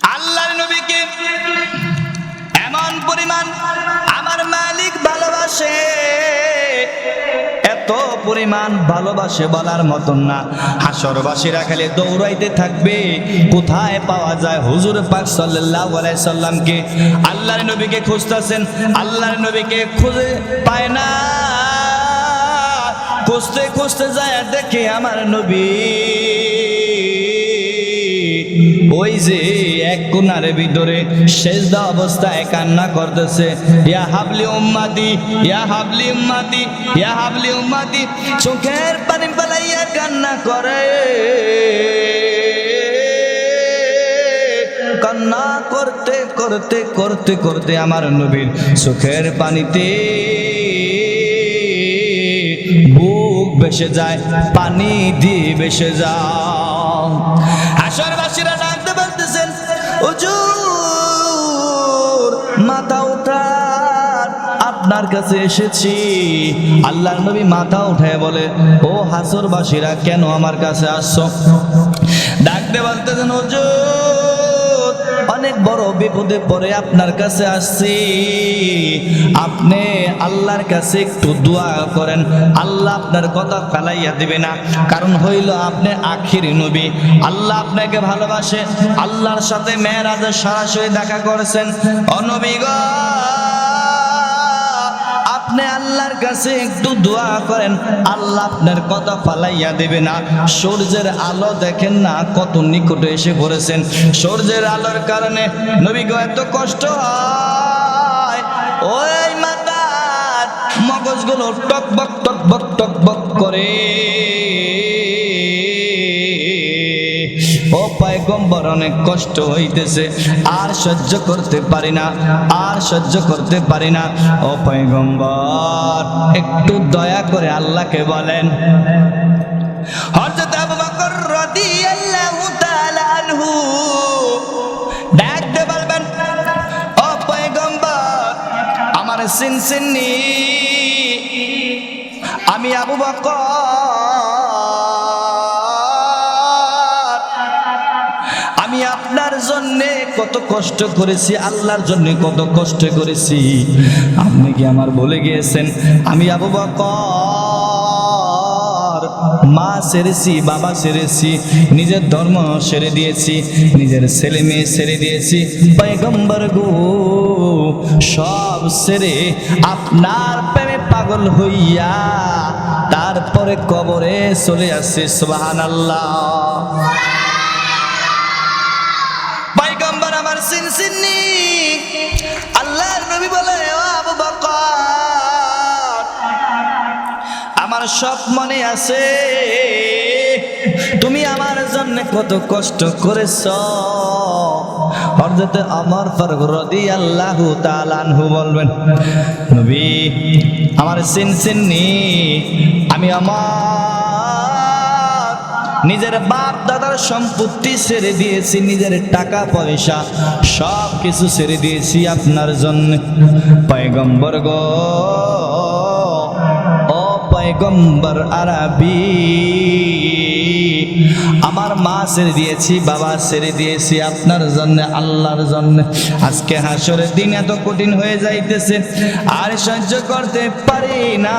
আল্লাহর নবীকে এমন পরিমাণ আমার মালিক ভালোবাসে। এত পরিমাণ ভালোবাসে বলার মতন না। হাসরবাসীরা খালি দৌড়াইতে থাকবে। কোথায় পাওয়া যায়? হুজুর পাক সাল্লাল্লাহু আলাইহি সাল্লামকে আল্লাহর নবীকে খুঁজতেছেন। আল্লাহর নবীকে খুঁজে পায় না। খুঁজতে খুঁজতে যায় দেখে আমার নবী ওই যে এক কোনার ভিতরে শেষদা অবস্থায় কান্না করতেছে। ইয়া হাবলি উম্মাতি, ইয়া হাবলি উম্মাতি, ইয়া হাবলি উম্মাতি, চোখের পানি পালাইয়া কান্না করে। কান্না করতে করতে করতে করতে আমার নবীর চোখের পানিতে বুক ভেসে যায়, পানি দিয়ে ভেসে যাও আসরবাসীরা আপনার কাছে এসেছি। আল্লাহর নবী মাথা উঠায় বলে, ও হাসরবাসীরা, কেন আমার কাছে আসছো? ডাকতে বলতেছেন অনেক বড় বিপদে পড়ে আপনার কাছে আসছি। আপনি আল্লাহর কাছে একটু দোয়া করেন। আল্লাহ আপনার কথা ফেলাইয়া দিবে না। কারণ হইল আপনি আখির নবী। আল্লাহ আপনাকে ভালোবাসে। আল্লাহর সাথে মেয়েরাজের সরাসরি দেখা করেছেন। অনবী গো আপনি আল্লাহর কাছে একটু দোয়া করেন, আল্লাহ আপনার কথা ফালাইয়া দেবে না। সূর্যের আলো দেখেন না, কত নিকটে এসে পড়েছেন। সূর্যের আলোর কারণে নবী গো, এত কষ্ট হয়। ওই মাতার মগজগুলো টক বক টক বক টক বক করে। পায়গম্বর অনেক কষ্ট হইতেছে। আর সহ্য করতে পারি না, আর সহ্য করতে পারি না। ও পায়গম্বর, একটু দয়া করে আল্লাহকে বলেন। হযরত আবু বকর আমার আমি আবু বকর আপনার জন্য কত কষ্ট করেছি, আল্লাহর জন্য কত কষ্ট করেছি। আপনি কি আমার বলে গিয়েছেন? আমি আবু বকর, মা সেরেছি, বাবা সেরেছি, নিজের ধর্ম সেরে দিয়েছি, নিজের ছেলে মেয়ে সেরে দিয়েছি, পয়গম্বর গো, সব সেরে আপনার প্রেমে পাগল হইয়া তারপরে কবরে চলে আসে সুবাহান আল্লাহ আমার সিন্নি। আল্লাহর নবী বলে আবু বকর, আমার সব মনে আছে। তুমি আমার জন্য কত কষ্ট করেছ। হযরত আমার ফারুক রাদিয়াল্লাহু তাআলা আনহু বলবেন, নবী, আমার সিন সিন্নি, আমি আমার নিজের বাপ দাদার সম্পত্তি ছেড়ে দিয়েছি, নিজের টাকা পয়সা সব কিছু ছেড়ে দিয়েছি আপনার জন্য। পয়গম্বর গো, ও পয়গম্বর আরবি, আমার মা ছেড়ে দিয়েছি, বাবা ছেড়ে দিয়েছি আপনার জন্য, আল্লাহর জন্য। আজকে হাসরের দিন এত কঠিন হয়ে যাইতেছে, আর সহ্য করতে পারি না।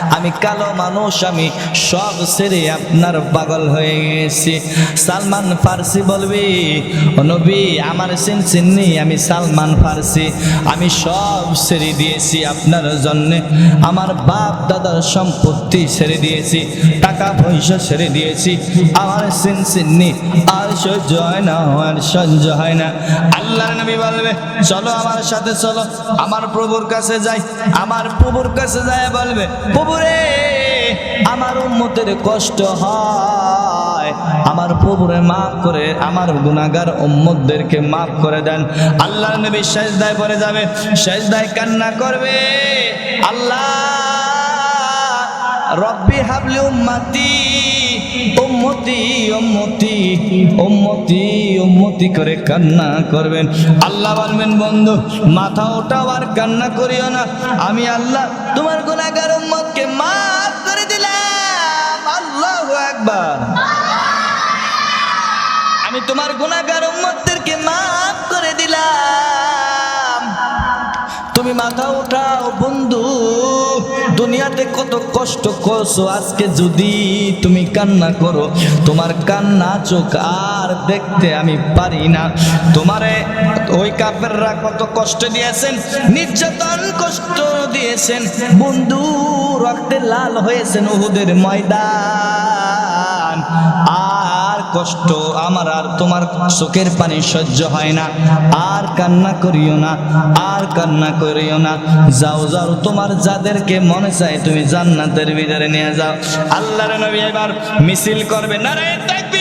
আমি কালো মানুষ, আমি সব ছেড়ে আপনার পাগল হয়ে গেছি। সালমান ফার্সি বলবি, "ও নবী, আমার সিন সিন্নি আমি সালমান ফার্সি। আমি সব ছেড়ে দিয়েছি আপনার জন্যে। আমার বাপ দাদার সম্পত্তি ছেড়ে দিয়েছি, টাকা পয়সা ছেড়ে দিয়েছি। আমার সিন সিন্নি আর সহ্য হয় না, আর সহ্য হয় না। আল্লাহর নবী বলবে, চলো আমার সাথে, চলো। আমার প্রভুর কাছে যাই আমার প্রভুর কাছে যায় বলবে, প্রভুরে, আমার উম্মতের কষ্ট হয়। আমার প্রভুরে মাফ করে, আমার গুনাহগার উম্মতদেরকে মাফ করে দেন। আল্লাহর নবী সেজদায় পড়ে যাবে, সেজদায় কান্না করবে, আল্লাহ, রব্বি হাবলি উম্মতি উম্মতি উম্মতি উম্মতি উম্মতি করে কান্না করবেন। আল্লাহ বলবেন, বন্ধু, মাথা ওঠাও আর কান্না করিও না। আমি আল্লাহ, তোমার গুনাহগার উম্মতকে মাফ করে দিলাম। আল্লাহু আকবার। আমি তোমার গুনাহগার উম্মতদেরকে মাফ করে দিলাম। তুমি মাথা উঠাও বন্ধু। দুনিয়াতে কত কষ্ট করছ? আজকে যদি তুমি কান্না করো, তোমার কান্না চোখ আর দেখতে আমি পারি না। তোমারে ওই কাপেররা কত কষ্ট দিয়েছেন, নির্যাতন কষ্ট দিয়েছেন। বন্ধু, রক্তে লাল হয়েছেন উহুদের ময়দান। কষ্ট আমার আর তোমার চোখের পানি সহ্য হয় না। আর কান্না করিও না, আর কান্না করিও না। যাও যাও, তোমার যাদেরকে মনে চায় তুমি জান্নাতের ভিতরে নিয়ে যাও। আল্লাহর নবী এবার মিছিল করবে। না রে নারায়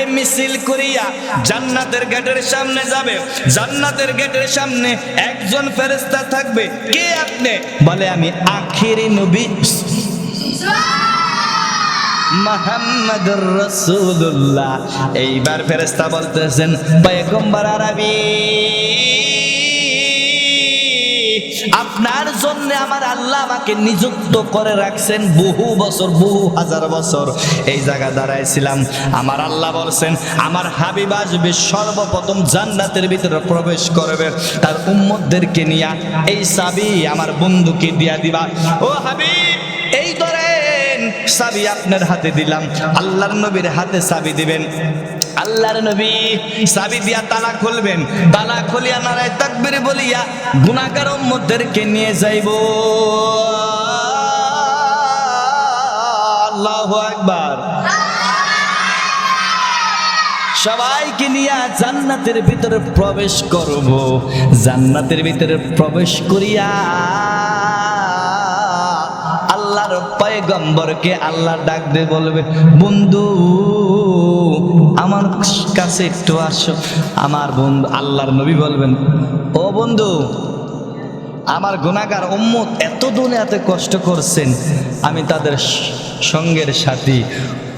উম্মতদেরকে মিছিল করিয়া জান্নাতের গেটের সামনে যাবে? জান্নাতের গেটের সামনে একজন ফেরেস্তা থাকবে। কে আপনি? বলে, আমি আখেরি নবী রাসূলুল্লাহ। এইবার ফেরেস্তা বলতেছেন, পয়গম্বর আরবি। আপনার জন্য আমার আল্লাহ আমাকে নিযুক্ত করে রাখছেন বহু বছর, বহু হাজার বছর। এই জায়গা দাঁড়াইছিলাম। আমার আল্লাহ বলছেন, আমার হাবিব আসবে সর্বপ্রথম জান্নাতের ভিতরে প্রবেশ করবে। তার উম্মতদেরকে নিয়ে এই সাবি আমার বন্ধুকে দিয়া দিবা। ও হাবিব, এই ধরেন চাবি আপনার হাতে দিলাম। আল্লাহর নবীর হাতে চাবি দিবেন। আল্লাহর নবী চাবি দিয়া তালা খুলবেন। তালা খুলিয়া নারায় তাকবির বলিয়া গুনাহগার উম্মতদেরকে নিয়ে যাইব। আল্লাহু আকবার। সবাইকে নিয়ে জান্নাতের ভিতরে প্রবেশ করব। জান্নাতের ভিতরে প্রবেশ করিয়া পয়গম্বরকে আল্লাহ ডাক দিয়ে বলবে, বন্ধু, আমার কাছে একটু আসো। আমার বন্ধু, আল্লাহর নবী বলবেন, ও বন্ধু, আমার গুণাগার উম্মত এত দুনিয়াতে কষ্ট করছেন, আমি তাদের সঙ্গের সাথী,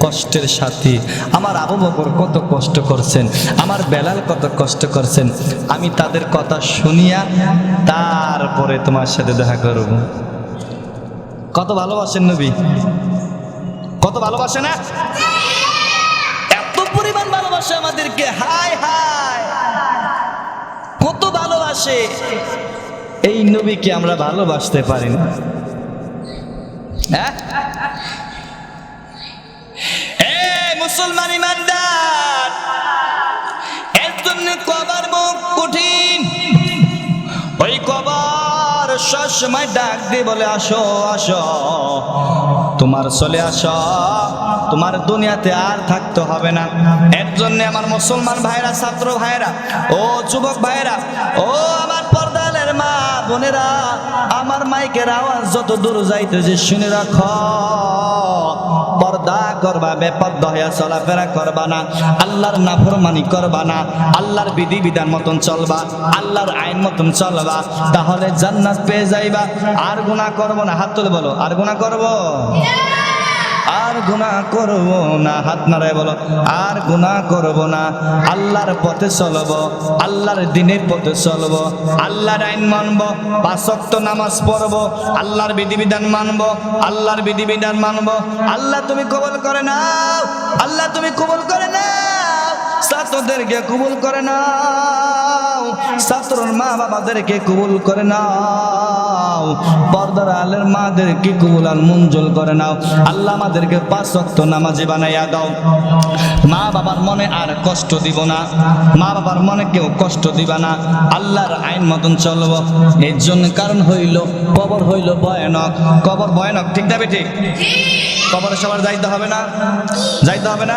কষ্টের সাথী। আমার আবু বকর কত কষ্ট করছেন, আমার বেলাল কত কষ্ট করছেন। আমি তাদের কথা শুনিয়া তারপরে তোমার সাথে দেখা করব। কত ভালোবাসেন নবী? কত ভালোবাসে না এত পরিমাণ ভালোবাসে আমাদেরকে, হায় হায়। কত ভালোবাসে। এই নবীকে আমরা ভালোবাসতে পারি না। হ্যাঁ? মুসলমান ইমানদার। সবসময় ডাক দিয়ে বলে, আসো আসো। তোমার চলে আস। তোমার দুনিয়াতে আর থাকতে হবে না। এর জন্য আমার মুসলমান ভাইরা, ছাত্র ভাইরা, ও যুবক ভাইরা, ও বোনেরা, আমার মাইকের আওয়াজ যত দূর যাইতেছে, শুনে রাখ। পর্দা করবা, বেপর্দা হইয়া চলাফেরা করবা না। আল্লাহর নাফরমানি করবা না। আল্লাহর বিধি বিধান মতন চলবা, আল্লাহর আইন মতন চলবা, তাহলে জান্নাত পেয়ে যাইবা। আর গুণা করব না। হাত তুলে বলো, আর গুণা করব? আর গুণা করব না। হাত নাড়ায় বলো, আর গুণা করব না। আল্লাহর পথে চলব, আল্লাহর দিনের পথে চলব, আল্লাহর আইন মানব পাশক্ত নামাজ পড়ব, আল্লাহর বিধিবিধান মানব, আল্লাহর বিধিবিধান মানব। আল্লাহ তুমি কবল করে না আল্লাহ তুমি কবল করে নাও। ছাত্রদেরকে কবুল করে নাও। ছাত্রর মা বাবাদেরকে কবুল করে নাও। পর্দার আলের মাদেরকে কবুল আর মঞ্জুল করে নাও। আল্লাহ আমাদেরকে পাঁচ ওয়াক্ত নামাজি বানাইয়া দাও। মা বাবার মনে আর কষ্ট দিব না। মা বাবার মনে কেউ কষ্ট দিবা না। আল্লাহর আইন মতন চলবো। এর জন্য কারণ হইল, কবর হইল ভয়ানক। কবর ভয়ানক, ঠিক না ঠিক কবরে সবার যাইতে হবে না? যাইতে হবে না?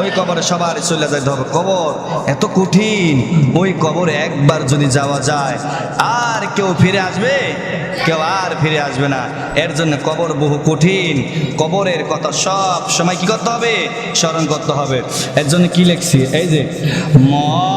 ওই কবরে সবার চলে যাইতে হবে। কবর? এত কঠিন। ওই কবর একবার যদি যাওয়া যায়, আর কেউ ফিরে আসবে? কেউ আর ফিরে আসবে না। এর জন্য কবর বহু কঠিন। কবরের কথা সব সময় কি করতে হবে? স্মরণ করতে হবে। এর জন্য কি লেখছি? এই যে মন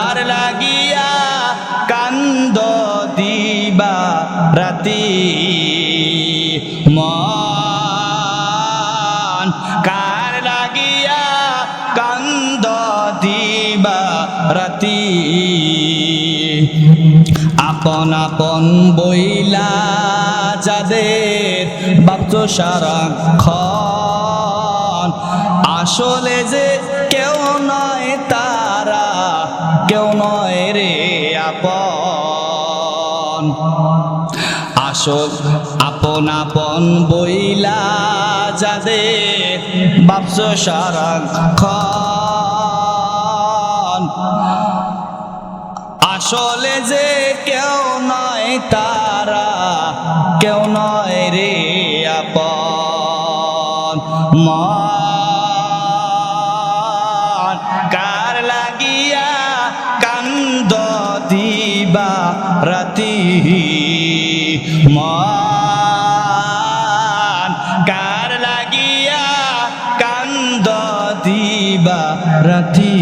আপন আপন বইলা যাদের বাপ্ত সারাক্ষণ আসলে যে কেউ নয় তারা, কেউ নয় রে আপন। আসল আপন আপন বইলা যাদের বাপস সারাক্ষণ আসলে যে নয় তারা, কেউ নয় রে আপন। কার লাগিয়া কান্দ দিবা রাতি? কার লাগিয়া কান্দ দিবা রাতি?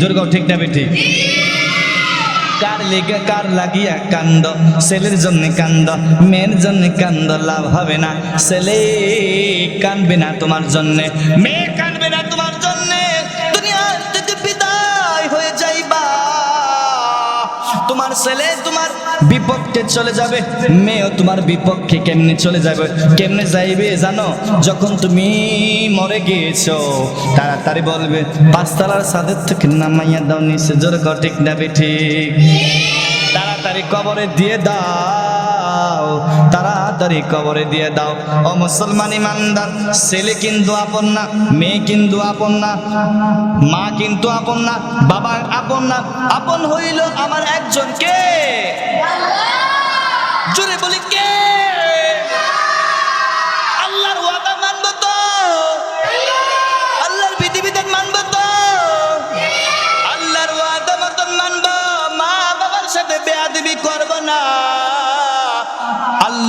জোর ঠিক না বেঠি কার লেগে কার লাগিয়া কান্দ? ছেলের জন্য কান্দ, মেয়ের জন্য কান্দ, লাভ হবে না। ছেলে কানবে না তোমার জন্য, মেয়ে কানবে না তোমার জন্য। দুনিয়ার থেকে বিদায় হয়ে যাইবা, তোমার ছেলে, তোমার বিপক্ষে চলে যাবে। মেয়েও তোমার বিপক্ষে কেমনে চলে যাবে? কেমনে যাইবে জানো? যখন তুমি মরে গিয়েছো, তাড়াতাড়ি বলবে, পাঁচতলার সাদের থেকে নামাইয়া দাও নিচে, জোর ঠিক না ঠিক। তাড়াতাড়ি কবরে দিয়ে দাও। তাড়াতাড়ি কবরে দিয়ে দাও। ও মুসলমান ইমানদার ছেলে কিন্তু আপন না মেয়ে কিন্তু আপন না মা কিন্তু আপন না বাবা আপন না। আপন হইল আমার একজন কে? জোরে বলি কে?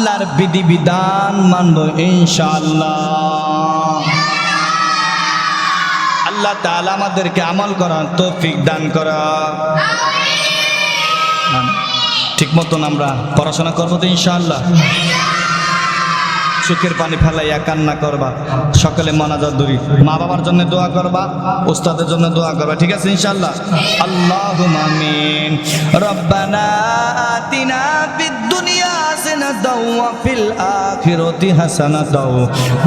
আল্লাহর বিধিবিধান মানব ইনশাআল্লাহ। আল্লাহ তাআলা আমাদেরকে আমল করার তৌফিক দান করা। ঠিক মতন আমরা পড়াশোনা করব তো ইনশাআল্লাহ। চোখের পানি ফেলাইয়া কান্না করবা। সকালে মনাজাত দূরি। মা বাবার জন্য দোয়া করবা, উস্তাদের জন্য দোয়া করবা। ঠিক আছে ইনশাল্লাহ আল্লাহ আমিন। রব্বানা আতিনা দুনিয়া হাসানাতাও ওয়া ফিল আখিরাতি হাসানাতাও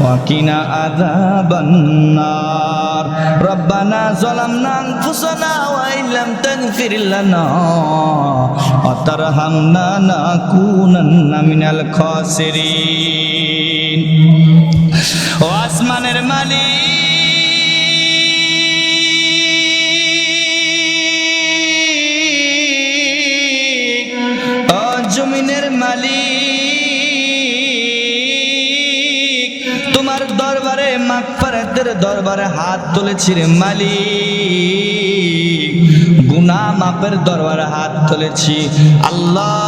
ওয়া কিনা আযাবান নার রব্বানা যালামনা আনফুসানা ওয়া ইল্লাম তাগফির লানা ওয়া তারহামনা নাকুনান্না মিনাল খাসিরিন। ও আসমানের মালিক জমিনের মালিক, তোমার দরবারে মাগফিরাতের দরবারে হাত তুলেছি রে মালিক। গুনা মাপের দরবারে হাত তুলেছি। আল্লাহ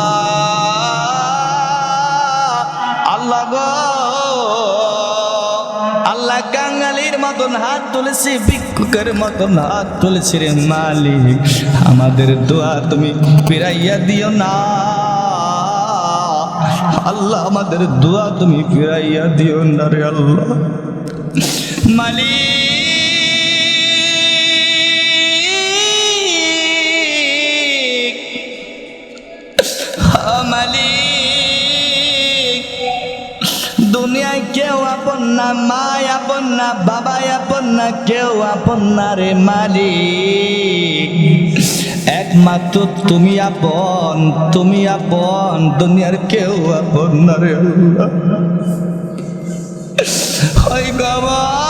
মতন হাত তুলেছি, ভিক্ষুকের মতন হাত তুলেছি রে মালিক। আমাদের দোয়া তুমি ফিরাইয়া দিও না। আল্লাহ, আমাদের দোয়া তুমি ফিরাইয়া দিও না রে আল্লাহ। মালিক। হা মালিক। না মা আপন না বাবা আপন না কেউ আপন না রে মালিক। একমাত্র তুমি আপন তুমি আপন, দুনিয়ার কেউ আপন না রে ওই বাবা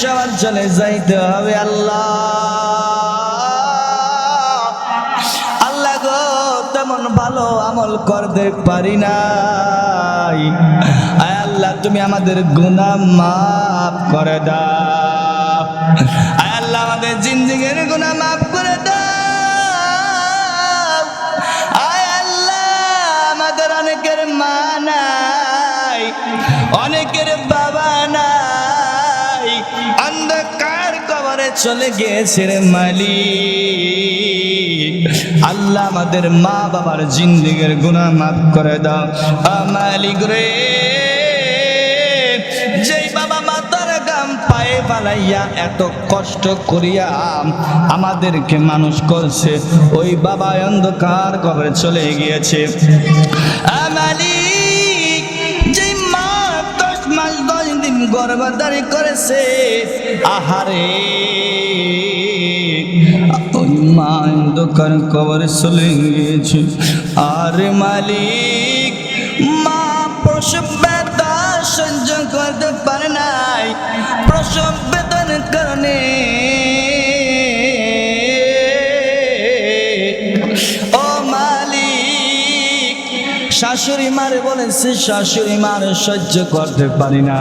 সবার চলে যাইতে হবে আল্লাহ। আল্লাহ গো, তেমন ভালো আমল করতে পারি নাই। আল্লাহ, তুমি আমাদের গুনাহ মাফ করে দাও। আল্লাহ, আমাদের জিন্দিগির গুনাহ মাফ করে দাও। আয় আল্লাহ, আমাদের অনেকের মা নাই। অনেকের চলে গিয়েছে রে মালিক। আল্লাহ আমাদের মা বাবার জিন্দিগির গুনাহ মাফ করে দাও। আ মালিক রে, যেই বাবা মাতার গাম পায়ে পালাইয়া এত কষ্ট করিয়া আমাদেরকে মানুষ করছে, ওই বাবা অন্ধকার কবরে চলে গিয়েছে। আ মালিক গর্ভধারী করেছে। আহারে, ওই মা দোকান কবর চলে গিয়েছে। আর মালিক, মা প্রসব ব্যথা সহ্য করতে পারে নাই। প্রসব বলেছে শাশুড়ি মারে সহ্য করতে পারি না।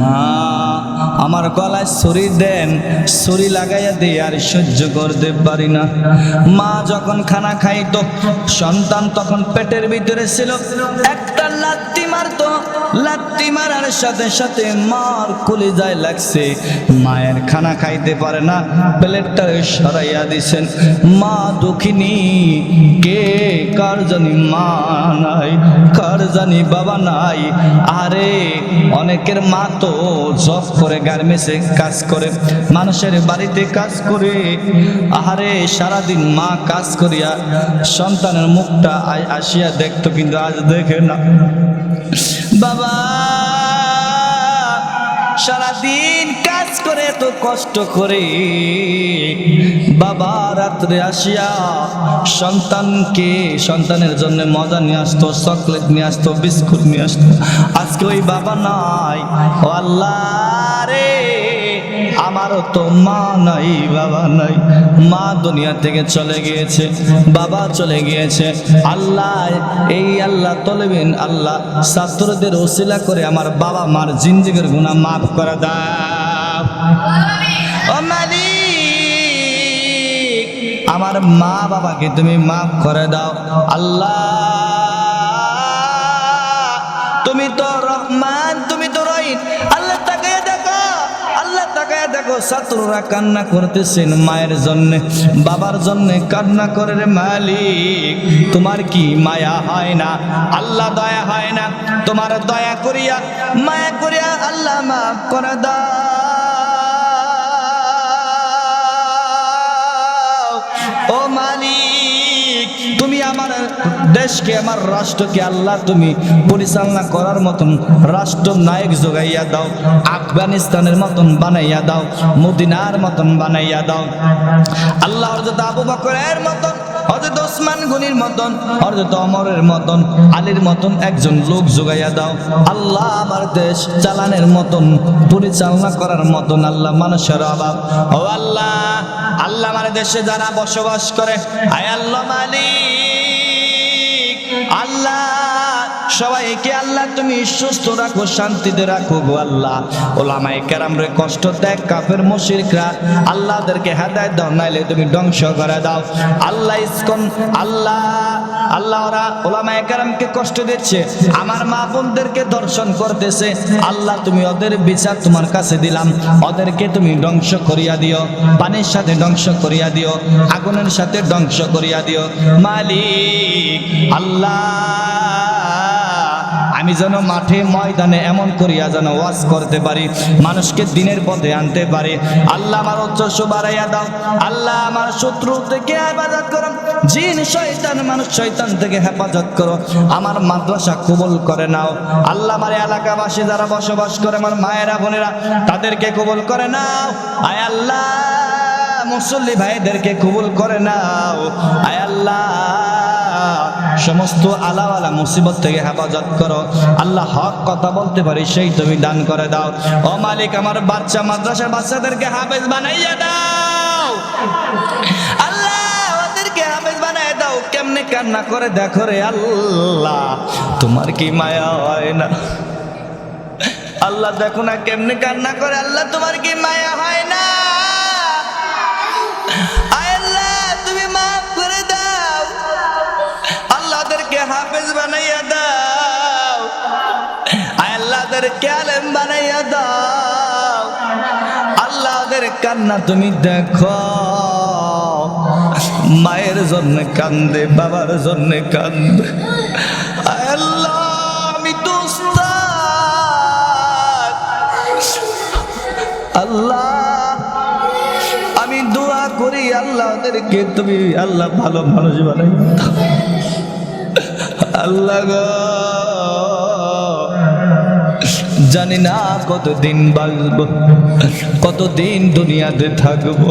মা আমার গলায় ছুরি দেন, ছুরি লাগাইয়া দিয়ে আর সহ্য করতে পারি না। মা যখন খানা খাইত, সন্তান তখন পেটের ভিতরে ছিল একটা লাত্তি মারতো। লাত্তি মারার সাথে সাথে মার কুলি যায় লাগছে। মায়ের খানা খাইতে পারে না, প্লেটটা সরাইয়া দিছেন। মা দুঃখিনী, কে কার জানি মা নাই, কার জানি বাবা নাই। আরে, অনেকের মা তো জব করে গার্মেন্টসে কাজ করে, মানুষের বাড়িতে কাজ করে। আহারে, সারাদিন মা কাজ করিয়া সন্তানের মুখটা আসিয়া দেখতো, কিন্তু আজ দেখে না। বাবা, সারাদিন কাজ করে এত কষ্ট করে। বাবা, রাত্রে আসিয়া সন্তানকে, সন্তানের জন্য মজা নিয়ে আসতো, চকলেট নিয়ে আসতো, বিস্কুট নিয়ে আসতো। আজকে ওই বাবা নাই। ও আল্লাহ রে। আমারও তো মা নাই, বাবা নাই। মা দুনিয়া থেকে চলে গিয়েছে, বাবা চলে গিয়েছে। আল্লাহ, এই আল্লাহ তলবেন আল্লাহ ছাত্রদের ওসিলা করে আমার বাবা মার জিন্দিগির গুণা মাফ করে দাও। আমার মা বাবাকে তুমি মাফ করে দাও। আল্লাহ, তুমি তো রহমান, তুমি তো রহিম। দেখো ছাত্ররা কান্না করতেছেন মায়ের জন্য, বাবার জন্য কান্না করে রে মালিক। তোমার কি মায়া হয় না? আল্লাহ দয়া হয় না? তোমার দয়া করিয়া, মায়া করিয়া আল্লাহ মাফ করে দাও। আমার দেশকে, আমার রাষ্ট্রকে আল্লাহ তুমি পরিচালনা করার মতন রাষ্ট্র নায়ক যোগাইয়া দাও, আফগানিস্তানের মতন বানাইয়া দাও, মদিনার মতন বানাইয়া দাও। আল্লাহর আবু বকরের মতন হযরত ওসমান গনির মতন হজরত অমরের মতন, আলীর মতন একজন লোক যোগাইয়া দাও। আল্লাহ আমার দেশ চালানের মতন, পরিচালনা করার মতন আল্লাহ মানুষের অভাব। ও আল্লাহ আল্লাহ আমার দেশে যারা বসবাস করে, আয় আল্লাহ মালিক। আল্লাহ, সবাইকে আল্লাহ, তুমি সুস্থ রাখো, শান্তিতে রাখো গো আল্লাহ। ওলামাই রে, কষ্ট দেখ, কাফের মুশরিকরা আল্লাহদেরকে হেদায়েত দাও, নাইলে তুমি ধ্বংস করে দাও। আল্লাহ ইসকন, আল্লাহ আল্লাহ ওরা ওলামাই কেরামকে কষ্ট দিচ্ছে, আমার মা বোনদেরকে দর্শন করতেছে। আল্লাহ, তুমি ওদের বিচার তোমার কাছে দিলাম, ওদেরকে তুমি ধ্বংস করিয়া দিও, পানির সাথে ধ্বংস করিয়া দিও, আগুনের সাথে ধ্বংস করিয়া দিও। মালিক, আল্লাহ আমি যেন মাঠে ময়দানে এমন করিয়া যেন ওয়াজ করতে পারি, মানুষকে দিনের পথে আনতে পারি। আল্লাহ আমার উচ্চস্ব বাড়াইয়া দাও। আল্লাহ আমার শত্রু থেকে হেফাজত করো। জিন, শয়তান, মানুষ, শয়তান থেকে হেফাজত করো। আমার মাদ্রাসা কবুল করে নাও। আল্লাহ আমার এলাকাবাসী যারা বসবাস করে, আমার মায়েরা, বোনেরা, তাদেরকে কবুল করে নাও। আয় আল্লাহ, মুসল্লি ভাইদেরকে কবুল করে নাও। আয় আল্লাহ সমস্ত আলাওয়ালা মুসিবত থেকে হেফাজত করো। আল্লাহ হক কথা বলতে পারি, সেই তুমি দান করে দাও। ও মালিক, আমার বাচ্চা মাদ্রাসার বাচ্চাদেরকে হাফেজ বানাইয়া দাও। আল্লাহ হাফেজ দাও। কেমনে কান্না করে দেখো রে আল্লাহ, তোমার কি মায়া হয় না? আল্লাহ দেখো না কেমনে কান্না করে, আল্লাহ তোমার কি মায়া হয় না? হাফেজ বানাইয়া দাও। আয় আল্লাহদেরকে আলেম বানাইয়া দাও। আল্লাহদের কান্না তুমি দেখো। মায়ের জন্য কান্দে, বাবার জন্য কান্দে। আল্লাহ, আমি তো। আল্লাহ, আমি দোয়া করি আল্লাহদেরকে, তুমি আল্লাহ ভালো মানুষ বানাই আল্লাহ জানি না কতদিন বাঁচব, কতদিন দুনিয়াতে থাকব।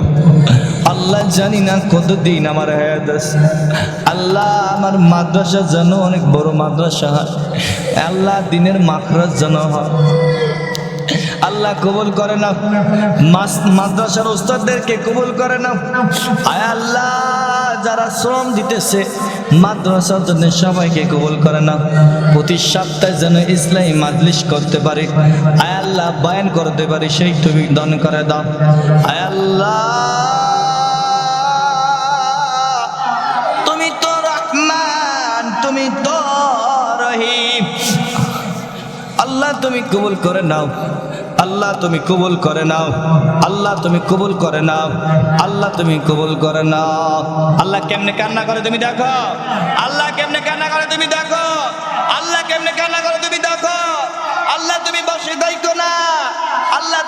আল্লাহ জানি না কতদিন আমার হায়াত আছে। আল্লাহ আমার মাদ্রাসা যেন অনেক বড় মাদ্রাসা হয়। আল্লাহ দিনের মাখরাজ যেন হয়। আল্লাহ কবুল করে না। মাদ্রাসার ওস্তাদদেরকে কবুল করে না। আয় আল্লাহ, যারা শ্রম দিতেছে, মাদ্রাসার জন্য সবাইকে কবুল করে না। প্রতি সপ্তাহে যেন ইসলামী মাজলিস করতে পারে। আয় আল্লাহ, বয়ান করতে পারে, সেই তুমি দান করে দাও। আয় আল্লাহ আল্লাহ, তুমি কবুল করে নাও। আল্লাহ তুমি কবুল করে নাও। আল্লাহ তুমি কবুল করে নাও। আল্লাহ তুমি কবুল করে নাও। আল্লাহ কেমনে কান্না করে তুমি দেখো? আল্লাহ কেমনে কান্না করে তুমি দেখো? আল্লাহ কেমনে কান্না করে তুমি দেখো? আল্লাহ তুমি বসে দেখো না।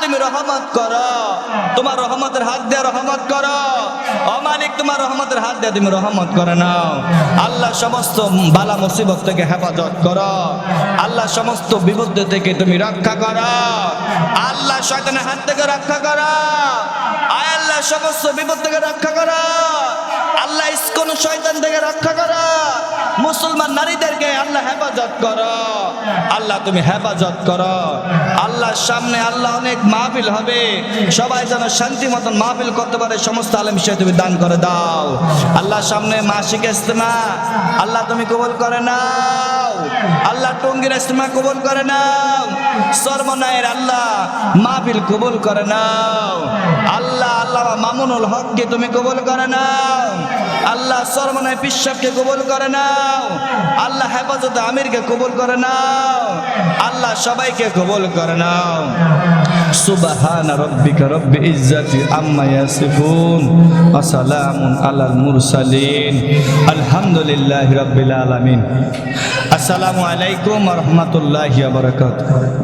তুমি রহমত করো। তোমার রহমতের হাত দিয়ে রহমত করো। ও মালিক, তোমার রহমতের হাত দিয়ে তুমি রহমত করে নাও। আল্লাহ সমস্ত বালা মুসিবত থেকে হেফাজত করো। আল্লাহ সমস্ত বিপদ থেকে তুমি রক্ষা করো। আল্লাহ শয়তানের হাত থেকে রক্ষা করো। আল্লাহ, সমস্ত বিপদ থেকে রক্ষা করো। আল্লাহ ইস্কন শয়তান থেকে রক্ষা করো। মুসলমান নারীদেরকে আল্লাহ হেফাজত করো। আল্লাহ তুমি হেফাজত করো। আল্লাহর সামনে আল্লাহ অনেক মাহফিল হবে। সবাই যেন শান্তি মতন মাহফিল করতে পারে, সমস্ত আলম সে তুমি দান করে দাও। আল্লাহ সামনে মাসিক ইস্তেমা আল্লাহ তুমি কবুল করে নাও। আল্লাহ টঙ্গির ইস্তেমা কবুল করে নাও। সর্বনায়ের আল্লাহ মাহফিল কবুল করে নাও। আল্লাহ আল্লাহ মামুনুল হককে তুমি কবুল করে নাও। আল্লাহ সর্বনায় পিসাবকে কবুল করে নাও। আল্লাহ হেফাজত আমিরকে কবুল করে নাও। আল্লাহ সবাইকে কবুল করে নাও। সুবহান রব্বিকা রব্বি ইজ্জাতি আম্মা ইয়াসিফুন ওয়া সালামুন আলাল মুরসালিন। আলহামদুলিল্লাহি রাব্বিল আলামিন। আসসালামু আলাইকুম ওয়া রাহমাতুল্লাহি ওয়া বারাকাতুহু।